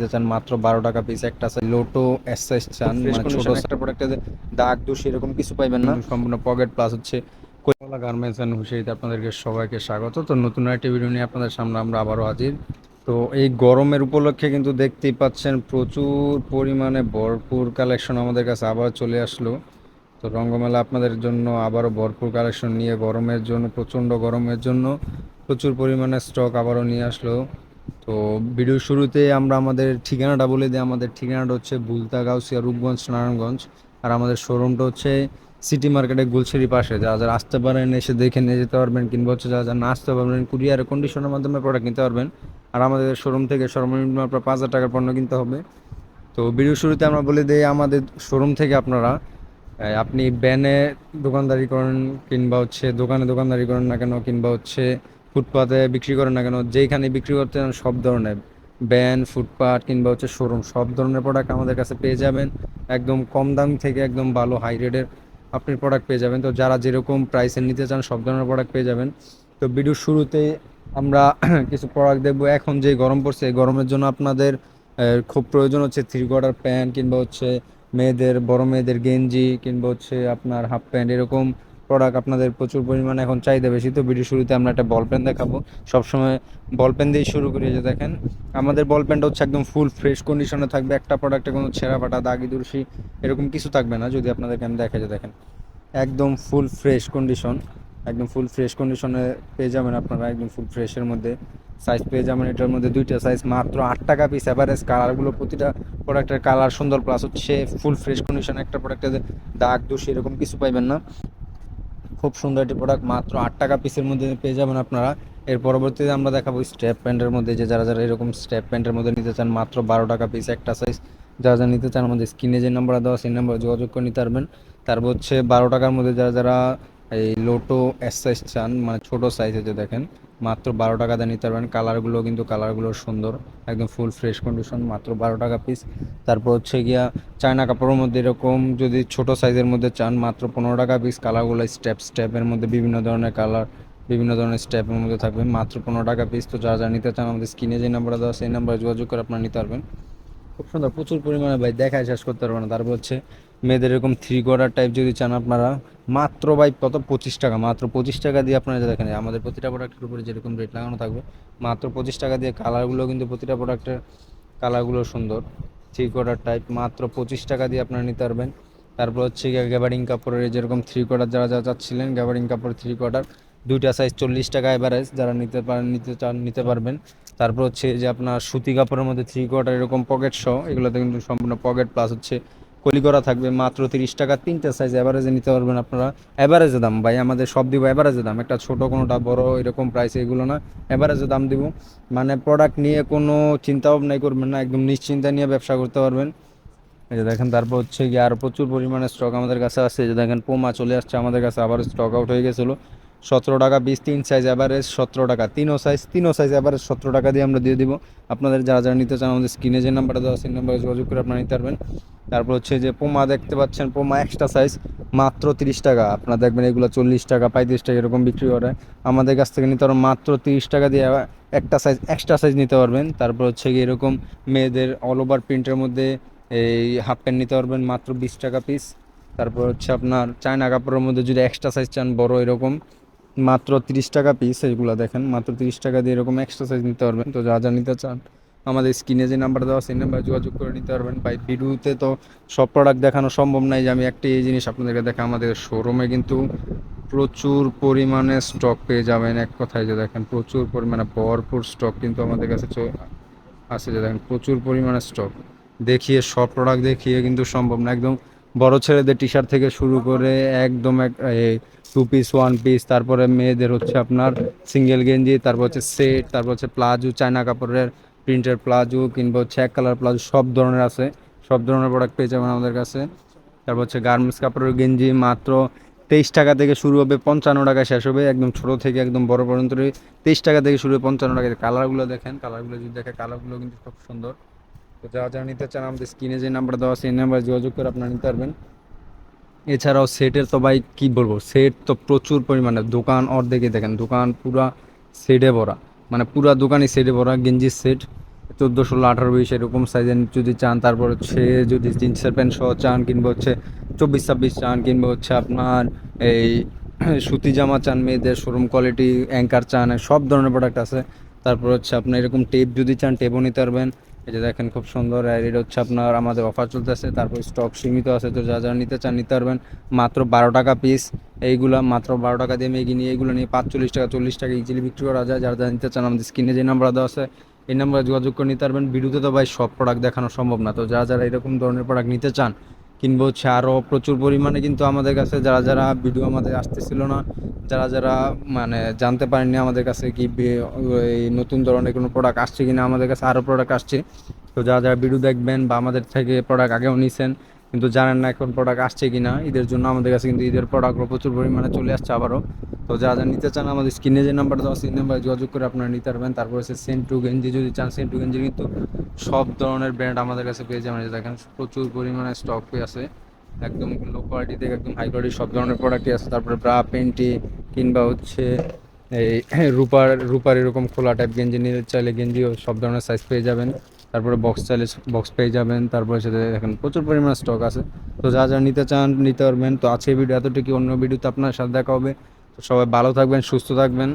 নিতে চান মাত্র বারো টাকা পিস একটা আছে লোটো এস চান মানে ছোট একটা প্রোডাক্টে দাগ দোষ এরকম কিছু পাইবেন না। সম্পূর্ণ পকেট প্লাস হচ্ছে কোলা গার্মেন্টস অ্যান্ড হুশিয়ারিতে আপনাদেরকে সবাইকে স্বাগত। তো নতুন একটা ভিডিও নিয়ে আপনাদের সামনে আমরা আবারও হাজির। তো এই গরমের উপলক্ষে কিন্তু দেখতেই পাচ্ছেন প্রচুর পরিমাণে ভরপুর কালেকশন আমাদের কাছে আবার চলে আসলো। তো রঙ্গমেলা আপনাদের জন্য আবারও ভরপুর কালেকশন নিয়ে গরমের জন্য প্রচণ্ড গরমের জন্য প্রচুর পরিমাণে স্টক আবারও নিয়ে আসলো। তো ভিডিও শুরুতে আমরা আমাদের ঠিকানাটা বলে দিই। আমাদের ঠিকানাটা হচ্ছে বুলতা গাউসিয়া, রূপগঞ্জ, নারায়ণগঞ্জ। আর আমাদের শোরুমটা হচ্ছে সিটি মার্কেটে গুলশারি পাশে। যারা যারা আসতে পারেন, এসে দেখে নিয়ে যেতে পারবেন, কিংবা হচ্ছে যারা যারা না আসতে পারবেন, কুরিয়ার কন্ডিশনের মাধ্যমে প্রোডাক্ট কিনতে পারবেন। আর আমাদের শোরুম থেকে সর্বনিম্ন আপনার পাঁচ হাজার টাকার পণ্য কিনতে হবে। তো ভিডিও শুরুতে আমরা বলে দিই, আমাদের শোরুম থেকে আপনারা আপনি ব্যানে দোকানদারি করেন, কিংবা হচ্ছে দোকানে দোকানদারি করেন না কেন, কিংবা হচ্ছে ফুটপাতে বিক্রি করেন না কেন, যেইখানে বিক্রি করতে চান সব ধরনের ব্যান ফুটপাত কিংবা হচ্ছে শোরুম, সব ধরনের প্রোডাক্ট আমাদের কাছে পেয়ে যাবেন। একদম কম দাম থেকে একদম ভালো হাই রেটের আপনি প্রোডাক্ট পেয়ে যাবেন। তো যারা যেরকম প্রাইসের নিতে চান, সব ধরনের প্রোডাক্ট পেয়ে যাবেন। তো ভিডিওর শুরুতে আমরা কিছু প্রোডাক্ট দেখব। এখন যে গরম পড়ছে, এই গরমের জন্য আপনাদের খুব প্রয়োজন হচ্ছে থ্রি কোয়ার্টার প্যান্ট কিংবা হচ্ছে মেয়েদের, বড় মেয়েদের গেঞ্জি কিংবা হচ্ছে আপনার হাফ প্যান্ট এরকম প্রোডাক্ট আপনাদের প্রচুর পরিমাণে এখন চাহিদা বেশি, তো ভিডিও শুরুতে আমরা একটা বল পেন দেখাবো। সবসময় বল পেন দিয়ে শুরু করি যে দেখেন। আমাদের বল পেনটা হচ্ছে একদম ফুল ফ্রেশ কন্ডিশনে থাকবে। একটা প্রোডাক্টে কোনো ছেঁড়া ফাটা, দাগি দুরশি এরকম কিছু থাকবে না, যদি আপনাদেরকে আমি দেখা যায় দেখেন। একদম ফুল ফ্রেশ কন্ডিশন একদম ফুল ফ্রেশ কন্ডিশনে পেয়ে যাবেন আপনারা, একদম ফুল ফ্রেশের মধ্যে। সাইজ পেয়ে যাবেন, এটার মধ্যে দুইটা সাইজ মাত্র আট টাকা পিস অ্যাভারেজ কালারগুলো প্রতিটা প্রোডাক্টের কালার সুন্দর প্লাস হচ্ছে ফুল ফ্রেশ কন্ডিশন একটা প্রোডাক্টের দাগ দোষ এরকম কিছু পাইবেন না। খুব সুন্দর একটি প্রোডাক্ট মাত্র আট টাকা পিসের মধ্যে পেয়ে যাবেন আপনারা। এর পরবর্তীতে আমরা দেখাবো স্টেপ প্যান্টের মধ্যে যে যারা যারা এরকম স্টেপ প্যান্টের মধ্যে নিতে চান, মাত্র বারো টাকা পিস একটা সাইজ যারা যারা নিতে চান, আমাদের স্ক্রিনে যে নাম্বার দেওয়া সেই নাম্বারে যোগাযোগ করে নিতে পারবেন। তারপর হচ্ছে বারো টাকার মধ্যে যারা যারা এই লোটো এস সাইজ চান মানে ছোটো সাইজে যে দেখেন মাত্র বারো টাকা দিয়ে নিতে পারবেন। কালারগুলো কিন্তু কালারগুলো সুন্দর, একদম ফুল ফ্রেশ কন্ডিশন মাত্র বারো টাকা পিস তারপর হচ্ছে গিয়া চায়না কাপড়ের মধ্যে এরকম যদি ছোট সাইজের মধ্যে চান, মাত্র পনেরো টাকা পিস কালারগুলো স্টেপ স্টেপের মধ্যে বিভিন্ন ধরনের কালার, বিভিন্ন ধরনের স্টেপের মধ্যে থাকবে। মাত্র পনেরো টাকা পিস তো যারা যারা নিতে চান, আমাদের স্ক্রিনে যে নাম্বার দেওয়া সেই নাম্বারে যোগাযোগ করে আপনারা নিতে পারবেন। খুব সুন্দর, প্রচুর পরিমাণে ভাই দেখায় শেষ করতে পারবেন তারপর হচ্ছে মেয়েদের এরকম থ্রি কোয়ার্টার টাইপ যদি চান আপনারা, মাত্র ভাই কত? পঁচিশ টাকা, মাত্র পঁচিশ টাকা দিয়ে আপনারা দেখেন আমাদের প্রতিটা প্রোডাক্টের উপরে যেরকম রেট লাগানো থাকবে, মাত্র পঁচিশ টাকা দিয়ে কালারগুলো কিন্তু প্রতিটা প্রোডাক্টের কালারগুলো সুন্দর থ্রি কোয়ার্টার টাইপ মাত্র পঁচিশ টাকা দিয়ে আপনারা নিতে পারবেন। তারপর হচ্ছে গিয়ে গ্যাবারিং কাপড়ের যেরকম থ্রি কোয়ার্টার যারা যারা চাচ্ছিলেন গ্যাবারিং কাপড় থ্রি কোয়ার্টার দুইটা সাইজ চল্লিশ টাকা এভারেজ যারা নিতে পারেন, নিতে চান, নিতে পারবেন। তারপর হচ্ছে যে আপনার সুতি কাপড়ের মধ্যে থ্রি কোয়ার্টার এরকম পকেট সহ, এগুলোতে কিন্তু সম্পূর্ণ পকেট প্লাস হচ্ছে কলি করা থাকবে মাত্র তিরিশ টাকা, তিনটা সাইজ অ্যাভারেজে নিতে পারবেন আপনারা। অ্যাভারেজে দাম, ভাই, আমাদের সব দিব অ্যাভারেজে দাম। একটা ছোট কোনোটা, বড় এরকম প্রাইস এগুলো না। অ্যাভারেজে দাম দিব। মানে প্রোডাক্ট নিয়ে কোনো চিন্তা ভাবনাই করবেন না, একদম নিশ্চিন্তা নিয়ে ব্যবসা করতে পারবেন। এই যে দেখেন, তারপর হচ্ছে গিয়ে আরও প্রচুর পরিমাণে স্টক আমাদের কাছে এই যে দেখেন পোমা চলে আসছে, আমাদের কাছে আবার স্টক আউট হয়ে গেছিল। সতেরো টাকা বিশ, তিন সাইজ অ্যাভারেজ সতেরো টাকা। তিনও সাইজ তিনও সাইজ অ্যাভারেজ সতেরো টাকা দিয়ে আমরা দিয়ে দিব। আপনাদের যারা যারা নিতে চান, আমাদের স্ক্রিনে যে নাম্বারটা দেওয়া সেই নাম্বারে যোগাযোগ করে আপনারা নিতে পারবেন। তারপর হচ্ছে যে পোমা দেখতে পাচ্ছেন পোমা এক্সট্রা সাইজ মাত্র তিরিশ টাকা। আপনারা দেখবেন এগুলো চল্লিশ টাকা, পঁয়ত্রিশ টাকা এরকম বিক্রি করে। আমাদের কাছ থেকে নিতে পারবেন মাত্র তিরিশ টাকা দিয়ে একটা সাইজ এক্সট্রা সাইজ নিতে পারবেন। তারপর হচ্ছে গিয়ে এরকম মেয়েদের অল ওভার প্রিন্টের মধ্যে এই হাফ প্যান্ট নিতে পারবেন, মাত্র বিশ টাকা পিস তারপর হচ্ছে আপনার চায়না কাপড়ের মধ্যে যদি এক্সট্রা সাইজ চান, বড় এরকম। মাত্র তিরিশ টাকা পিস এগুলো দেখেন। মাত্র তিরিশ টাকা দিয়ে এরকম এক্সট্রা সাইজ নিতে পারবেন। তো যা যা নিতে চান, আমাদের স্ক্রিনে যে নাম্বার দেওয়া সেই নাম্বারে যোগাযোগ করে নিতে পারবেন। বাই ভিডিওতে তো সব প্রোডাক্ট দেখানো সম্ভব নয় যে আমি একটা এই জিনিস আপনাদেরকে দেখা আমাদের শোরুমে কিন্তু প্রচুর পরিমাণে স্টক পেয়ে যাবেন। এক কথায় যে দেখেন, প্রচুর পরিমাণে ভরপুর স্টক কিন্তু আমাদের কাছে আছে যে দেখেন, প্রচুর পরিমাণে স্টক দেখিয়ে, সব প্রোডাক্ট দেখিয়ে কিন্তু সম্ভব না। একদম বড় ছেলেদের টি শার্ট থেকে শুরু করে একদম এক টু পিস ওয়ান পিস তারপরে মেয়েদের হচ্ছে আপনার সিঙ্গেল গেঞ্জি, তারপর হচ্ছে সেট তারপর হচ্ছে প্লাজো, চায়না কাপড়ের প্রিন্টের প্লাজো, কিংবা হচ্ছে এক কালার প্লাজো, সব ধরনের আছে। সব ধরনের প্রোডাক্ট পেয়ে যাবেন আমাদের কাছে। তারপর হচ্ছে গার্মেন্টস কাপড়ের গেঞ্জি, মাত্র তেইশ টাকা থেকে শুরু হবে, পঞ্চান্ন টাকা শেষ হবে। একদম ছোটো থেকে একদম বড় পর্যন্ত তেইশ টাকা থেকে শুরু হবে, পঞ্চান্ন টাকা কালারগুলো দেখেন কালারগুলো যদি দেখে কালারগুলো কিন্তু খুব সুন্দর। তো যারা যারা নিতে চান, আমাদের স্ক্রিনে যে নাম্বার দেওয়া সেই নাম্বারে যোগাযোগ করে আপনারা নিতে পারবেন। এছাড়াও সেটের তো ভাই, কী বলব? সেট তো প্রচুর পরিমাণে। দোকান অর্ধেকে দেখেন, দোকান পুরা সেটে ভরা। মানে পুরা দোকানই সেটে ভরা গেঞ্জির সেট। চোদ্দ ষোলো আঠারো বিশ এরকম সাইজের যদি চান, তারপর হচ্ছে যদি জিন্সের প্যান্ট সহ চান, কিংবা হচ্ছে চব্বিশ ছাব্বিশ চান, কিংবা হচ্ছে আপনার এই সুতি জামা চান, মেয়েদের শোরুম কোয়ালিটি অ্যাঙ্কার চান, সব ধরনের প্রোডাক্ট আছে। তারপর হচ্ছে আপনার এরকম টেপ যদি চান টেপও নিতে পারবেন। এই যে দেখেন খুব সুন্দর আর এটা হচ্ছে আপনার আমাদের অফার চলতেছে। তারপর স্টক সীমিত আছে, তো যা যারা নিতে চান নিতে পারবেন। মাত্র বারো টাকা পিস এইগুলা মাত্র বারো টাকা দিয়ে মেগি নিয়ে এইগুলো নিয়ে পাঁচচল্লিশ টাকা, চল্লিশ টাকা ইজিলি বিক্রি করা যায়। যারা যারা নিতে চান আমাদের স্ক্রিনে যে নাম্বার দেওয়া আছে, এই নাম্বারে যোগাযোগ করে নিতে পারবেন। ভিডিওতে তো ভাই সব প্রোডাক্ট দেখানো সম্ভব না। তো যারা যারা এরকম ধরনের প্রোডাক্ট নিতে চান কিংবা হচ্ছে আরও প্রচুর পরিমাণে, কিন্তু আমাদের কাছে যারা যারা ভিডিও আমাদের আসতেছিল না, যারা যারা মানে জানতে পারেননি আমাদের কাছে কি এই নতুন ধরনের কোনো প্রোডাক্ট আসছে কিনা, আমাদের কাছে আরও প্রোডাক্ট আসছে। তো যারা যারা ভিডিও দেখবেন বা আমাদের থেকে প্রোডাক্ট আগেও নিছেন কিন্তু জানেন না এখন প্রোডাক্ট আসছে কি না ঈদের জন্য আমাদের কাছে কিন্তু ঈদের প্রোডাক্টও প্রচুর পরিমাণে চলে আসছে আবারও। তো যারা যারা নিতে চান, আমাদের স্ক্রিনে যে নাম্বার দেওয়া সেই নাম্বারে যোগাযোগ করে আপনারা নিতে পারবেন। তারপর হচ্ছে সেন্টু গেঞ্জি যদি চান সেন্টু গেঞ্জি কিন্তু সব ধরনের ব্র্যান্ড আমাদের কাছে পেয়ে যাবেন। যে দেখেন, প্রচুর পরিমাণে স্টক পেয়ে আছে। একদম লো কোয়ালিটি থেকে একদম হাই কোয়ালিটি সব ধরনের প্রোডাক্টই আছে। তারপরে ব্রা পেন্টি কিংবা হচ্ছে এই রূপার রূপার এরকম খোলা টাইপ গেঞ্জি নিতে চাইলে গেঞ্জিও সব ধরনের সাইজ পেয়ে যাবেন। তারপরে বক্স চাইলে বক্স পেয়ে যাবেন। তারপরে সেটা দেখেন প্রচুর পরিমাণ স্টক আছে। তো যা যা নিতে চান, নিতে পারবেন। তো আছে ভিডিও এতটুকু অন্য ভিডিওতে আপনার সাথে দেখা হবে। তো সবাই ভালো থাকবেন, সুস্থ থাকবেন।